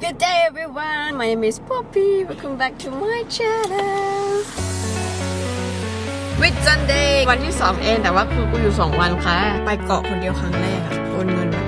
Good day everyone my name is Poppy welcome back to my channel with Sunday วันที่ 2 เองแต่ว่าคือกูอยู่ 2 วันค่ะ ไปเกาะคนเดียวครั้งแรกอะโอนเงินไปก่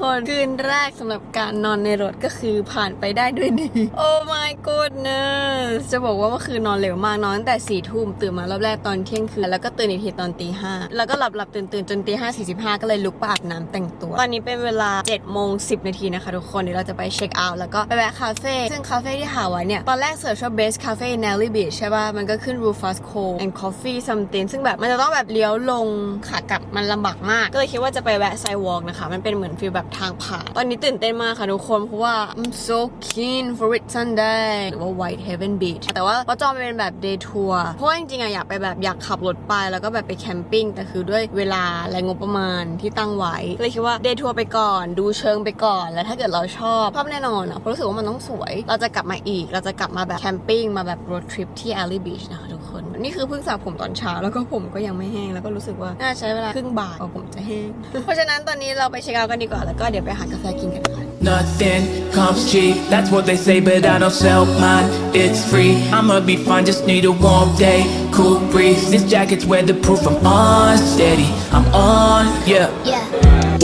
คนคืนแรกสำหรับการนอนในรถก็คือผ่านไปได้ด้วยดี Oh my goodness จะบอกว่าเมื่อคืนนอนเร็วมากนอนตั้งแต่สี่ทุ่มตื่นมารอบแรกตอนเที่ยงคืน แล้วก็ตื่นอีกทีตอนตีห้าแล้วก็หลับหลับตื่นตื่นจนตีห้าสี่สิบห้าก็เลยลุกไปอาบน้ำแต่งตัว ตอนนี้เป็นเวลา7จ็ดโมงสินาทีนะคะทุกคนเดี๋ยวเราจะไปเช็คเอาท์แล้วก็ไปแวะคาเฟ่ซึ่งคาเฟ่ที่หาไว้เนี่ยตอนแรกเสิร์ชว่า best cafe in Nelly Beach ใช่ป่ะมันก็ขึ้น Rufus Cove and Coffee something ซึ่งแบบมันจะต้องแบบเลี้ยวลงขากลับมันลำบากมาก ก็เลยคิดว่าจะไปแวะ sidewalk นะคะมันเป็นเหมือนฟีลแบบทางผ่าน ตอนนี้ตื่นเต้นมากค่ะทุกคน เพราะว่า I'm so keen for it Sunday หรือว่า White Heaven Beach แต่ว่าเขาจองไปเป็นแบบ day tour เพราะว่าจริงๆอะอยากไปแบบอยากขับรถไป แล้วก็แบบไปแคมปิ้งแต่คือด้วยเวลาและงบประมาณที่ตั้งไว้เลยคิดว่า day tour ไปก่อน ดูเชิงไปก่อน แล้วถ้าเกิดเราชอบชอบแน่นอนอะเพราะรู้สึกว่ามันต้องสวย เราจะกลับมาอีก เราจะกลับมาแบบแคมปิ้งมาแบบ road trip ที่ Alley Beach นะคะทุกคน นี่คือเพิ่งสระผมตอนเช้าแล้วก็ผมก็ยังไม่แห้งแล้วก็รู้สึกว่าน่าใช้เวลาครึ่งบ่ายกว่าผมจะแห้งเพราะฉะนั้นตอนนี้เราไปเช็คเอาท์กันดีกว่าแล้วก็เดี๋ยวไปหากาแฟกินกันค่ะ Nothing comes cheap, that's what they say, but I don't sell mine. It's free, I'ma be fine, just need a warm day. Cool breeze, this jacket's weatherproof, I'm on steady, I'm on, yeah. Yeah.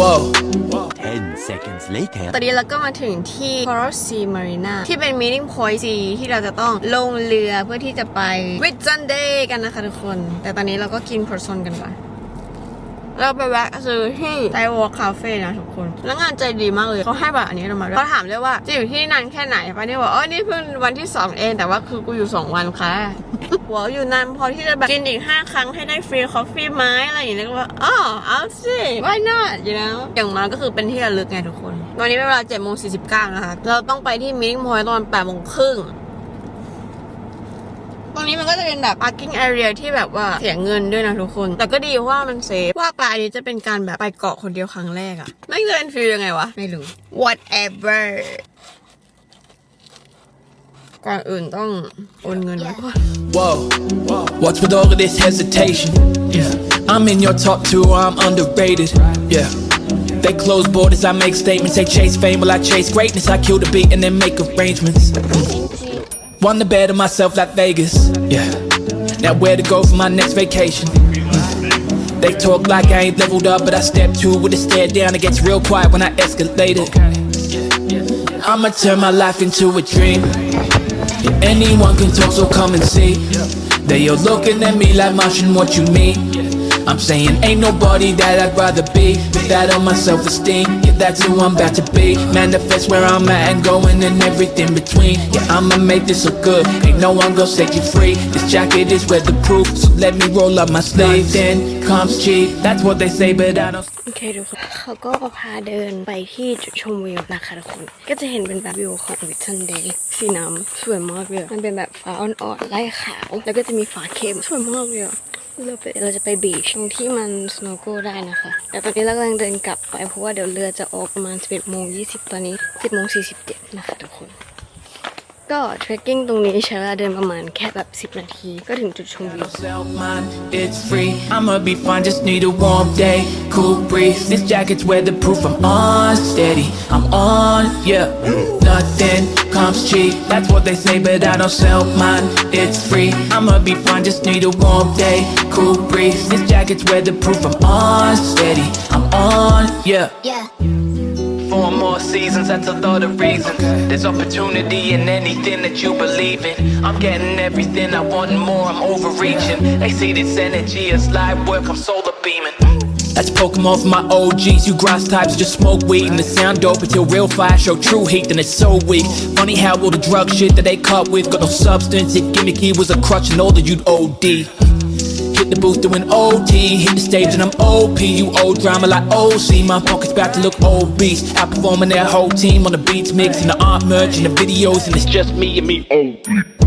Whoa. 10 seconds later. ตอนนี้เราก็มาถึงที่ Coral Sea Marina ที่เป็น meeting point C ที่เราจะต้องลงเรือเพื่อที่จะไป With Sunday กันนะคะทุกคน แต่ตอนนี้เราก็กิน person กันก่อน เราไปแวะซื้อที่ไ w วอ l คาเฟ่นะทุกคน แล้วงานใจดีมากเลยเขาให้บัตรอันนี้เรามาด้วยเขาถามด้วยว่าจะอยู่ที่นี่นานแค่ไหนปะเนี่ยบอกอ๋อนี่เพิ่งวันที่ 2 เอง แต่ว่าคือกูอยู่ 2 วันค่ะหัวอยู่นานพอที่จะแบบกินอีก 5 ครั้งให้ได้ฟรีคอฟฟี่ไหมอะไรอย่างเงี้ยก็ว่าอ๋อเอาสิ why not you know อย่างมาก็คือเป็นที่ระลึกไงทุกคนวันนี้เป็นเวลา7โมง49นะคะ เราต้องไปที่ meeting point ตอน8โมงครึ่ง ตรงนี้มันก็จะเป็นแบบ parking area ที่แบบว่าเสียเงินด้วยนะทุกคน แต่ก็ดีเพราะว่ามันเซฟว่าไปอันนี้จะเป็นการแบบไปเกาะคนเดียวครั้งแรกอะไม่งจะเป็นฟีลยังไงวะ ไม่รู้ whatever ก่อนอื่นต้องโอนเงินไว้ก่อน Whoa. What's with all of this hesitation? Yeah. I'm in your top two, I'm underrated. Yeah. They close borders, I make statements. They chase fame, while I chase greatness. I kill the beat and then make arrangements. Want to better myself like Vegas. Yeah. Now where to go for my next vacation? They talk like I ain't leveled up, but I step two with a stare down. It gets real quiet when I escalate it. I'ma turn my life into a dream. Anyone can talk, so come and see. They all looking at me like Martian, what you mean? I'm saying ain't nobody that I'd rather be With that on my self-esteem, yeah that's who I'm about to be Manifest where I'm at and going and everything between Yeah I'ma make this look good, ain't no one gonna set you free This jacket is weatherproof, so let me roll up my sleeves Then comes cheap, that's what they say but I don't โอเคทุกคนเขาก็พาเดินไปที่จุดชมวิวนะคะทุกคน ก็จะเห็นเป็นแบบวิวของวิทันเดย์สีน้ำสวยมากเลยอะมันเป็นแบบฟ้าอ่อนๆไล่ขาว แล้วก็จะมีฟ้าเข้มสวยมากเลยอะ เราไปเราจะไปบีชที่มันสโนว์โกได้นะคะ แต่ตอนนี้เรากำลังเดินกลับไปเพราะว่าเดี๋ยวเรือจะออกประมาณ 11โมง20 ตอนนี้ 10โมง47นะคะทุกคน ก็เทรคกิ้งตรงนี้ใช้เวลาเดินประมาณแค่แบบ 10 นาที ก็ถึงจุดชมวิว sell mine, it's free. I'ma be fine, just need a warm day. Cool breeze, this jacket's weatherproof. I'm on steady, I'm on, yeah. Nothing comes cheap, that's what they say, but I don't sell mine. It's free. I'ma be fine, just need a warm day. Cool breeze, this jacket's weatherproof. I'm on steady, I'm on, yeah. Yeah. Four more seasons, that's a lot of reasons. There's opportunity in anything that you believe in. I'm getting everything I want and more, I'm overreaching. They see this energy as light work, I'm solar beaming. That's Pokemon for my OGs. You grass types just smoke weed and it sound dope until real fire show true heat, then it's so weak. Funny how all the drug shit that they cut with got no substance. It gimmicky was a crutch and all that you'd OD. The booth doing OT, hit the stage and I'm OP. You old drama like OC. My pockets about to look obese. Outperforming their whole team on the beats mix and the art merch and the videos, and it's just me and me. OP.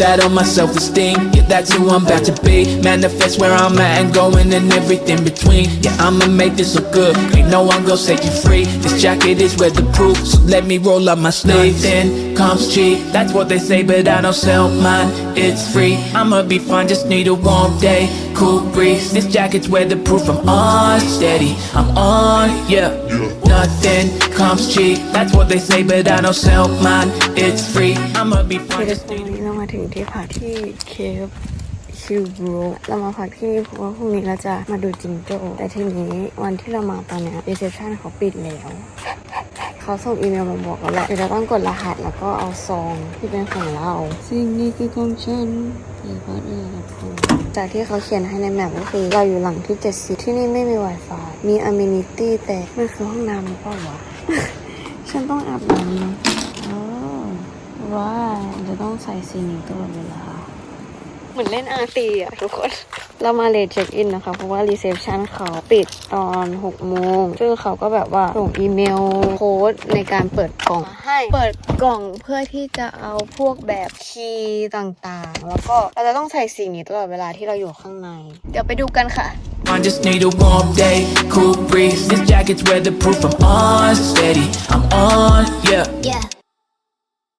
that on my self esteem. Yeah, that's who I'm about to be. Manifest where I'm at and going and everything between. Yeah, I'ma make this look good. Ain't no one gonna set you free. This jacket is where the proof, so let me roll up my sleeves. Nothing comes cheap, that's what they say, but I don't sell mine. It's free. I'ma be fine, just need a warm day, cool breeze. This jacket's where the proof I'm on steady. I'm on, yeah. Nothing comes cheap, that's what they say, but I don't sell mine. It's free. I'ma be คือ fine, ทุก just คน need วันนี้เรามาถึงที่พักที่เคฟคิวโรเรามาพักที่เพราะว่าพรุ่งนี้เราจะมาดูจิงโจ้แต่ทีนี้วันที่เรามาตอนเนี้รีเซพชันเขาปิดแล้วเขาส่งอีเมลมาบอกแล้วแหละเดี๋ยวเราต้องกดรหัสแล้วก็เอาซองที่เป็นของเราสิ่งนี้คือของฉันอพลาดเลยนะคุณจากที่เขาเขียนให้ในแมปก็คือเราอยู่หลังที่ 70 ที่นี่ไม่มี Wi-Fi มี amenity แต่มันคือห้องน้ำหรือเปล่าวะ ฉันต้องอาบน้ำนะ อ๋อว้ายจะต้องใส่สีนี้ตลอดเวลาเหมือนเล่นอาร์ตีอะทุกคน เรามาเลทเช็คอินนะคะ เพราะว่ารีเซพชันเขาปิดตอน6โมง ซึ่งเขาก็แบบว่าส่งอีเมลโค้ดในการเปิดกล่องให้ เปิดกล่องเพื่อที่จะเอาพวกแบบคีย์ต่างๆ แล้วก็เราจะต้องใส่สีนี้ตลอดเวลาที่เราอยู่ข้างใน เดี๋ยวไปดูกันค่ะ I just need a warm day, cool breeze. This jacket's where the proof I'm on steady. I'm on, yeah. Yeah.